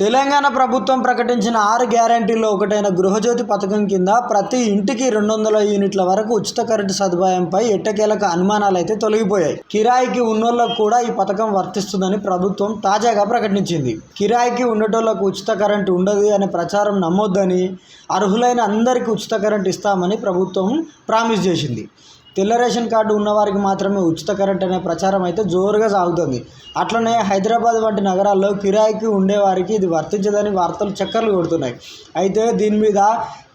తెలంగాణ ప్రభుత్వం ప్రకటించిన ఆరు గ్యారంటీల్లో ఒకటైన గృహజ్యోతి పథకం కింద ప్రతి ఇంటికి రెండు వందల యూనిట్ల వరకు ఉచిత కరెంటు సదుపాయంపై ఎట్టకేలకు అనుమానాలు అయితే తొలగిపోయాయి. కిరాయికి ఉన్నోళ్ళకు కూడా ఈ పథకం వర్తిస్తుందని ప్రభుత్వం తాజాగా ప్రకటించింది. కిరాయికి ఉండేటోళ్ళకు ఉచిత కరెంటు ఉండదు అనే ప్రచారం నమ్మొద్దని అర్హులైన అందరికీ ఉచిత కరెంటు ఇస్తామని ప్రభుత్వం ప్రామిస్ చేసింది. తెల్ల రేషన్ కార్డు ఉన్నవారికి మాత్రమే ఉచిత కరెంట్ అనే ప్రచారం అయితే జోరుగా సాగుతుంది. అట్లనే హైదరాబాద్ వంటి నగరాల్లో కిరాయికి ఉండేవారికి ఇది వర్తించదని వార్తలు చక్కర్లు కొడుతున్నాయి. అయితే దీని మీద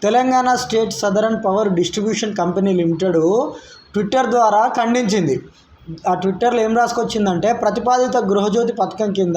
Telangana state southern power distribution company limited Twitter ద్వారా ఖండించింది. ఆ ట్విట్టర్లో ఏం రాసుకొచ్చిందంటే ప్రతిపాదిత గృహజ్యోతి పథకం కింద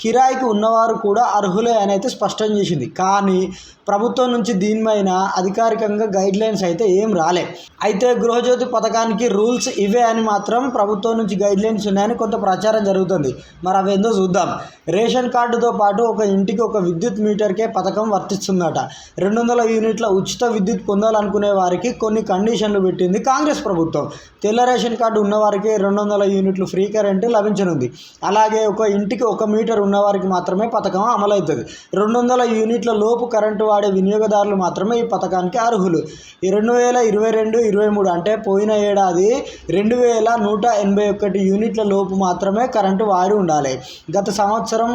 కిరాయికి ఉన్నవారు కూడా అర్హులే అని అయితే స్పష్టం చేసింది. కానీ ప్రభుత్వం నుంచి దీనిపైన అధికారికంగా గైడ్లైన్స్ అయితే ఏం రాలే. అయితే గృహజ్యోతి పథకానికి రూల్స్ ఇవే అని మాత్రం ప్రభుత్వం నుంచి గైడ్లైన్స్ ఉన్నాయని కొంత ప్రచారం జరుగుతుంది. మరి అవేందో చూద్దాం. రేషన్ కార్డుతో పాటు ఒక ఇంటికి ఒక విద్యుత్ మీటర్కే పథకం వర్తిస్తుందట. రెండు వందల యూనిట్ల ఉచిత విద్యుత్ పొందాలనుకునే వారికి కొన్ని కండిషన్లు పెట్టింది కాంగ్రెస్ ప్రభుత్వం. తెల్ల రేషన్ కార్డు ఉన్నవారికి రెండు వందల యూనిట్లు ఫ్రీ కరెంటు లభించనుంది. అలాగే ఒక ఇంటికి ఒక మీటర్ ఉన్నవారికి మాత్రమే పథకం అమలవుతుంది. రెండు వందల యూనిట్ల లోపు కరెంటు వాడే వినియోగదారులు మాత్రమే ఈ పథకానికి అర్హులు. ఈ రెండు వేల ఇరవై రెండు ఇరవై మూడు అంటే పోయిన ఏడాది రెండు వేల నూట ఎనభై ఒకటి యూనిట్ల లోపు మాత్రమే కరెంటు వాడి ఉండాలి. గత సంవత్సరం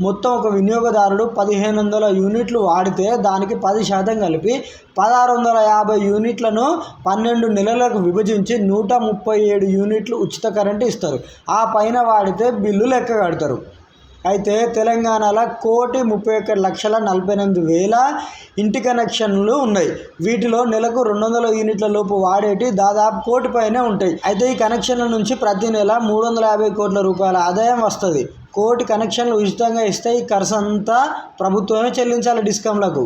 మొత్తం ఒక వినియోగదారుడు పదిహేను వందల యూనిట్లు వాడితే దానికి పది శాతం కలిపి పదహారు వందల యాభై యూనిట్లను పన్నెండు నెలలకు విభజించి నూట ముప్పై ఏడు యూనిట్లు ఉచిత కరెంటు ఇస్తారు. ఆ పైన వాడితే బిల్లు లెక్క కడతారు. అయితే తెలంగాణలో కోటి ముప్పై ఒక్క లక్షల నలభై ఎనిమిది వేల ఇంటి కనెక్షన్లు ఉన్నాయి. వీటిలో నెలకు రెండు వందల యూనిట్ల లోపు వాడేటి దాదాపు కోటి పైనే ఉంటాయి. అయితే ఈ కనెక్షన్ల నుంచి ప్రతి నెల మూడు వందల యాభై కోట్ల రూపాయల ఆదాయం వస్తుంది. కోటి కనెక్షన్లు ఉచితంగా ఇస్తే ఈ ఖర్చు అంతా ప్రభుత్వమే చెల్లించాలి డిస్కంలకు.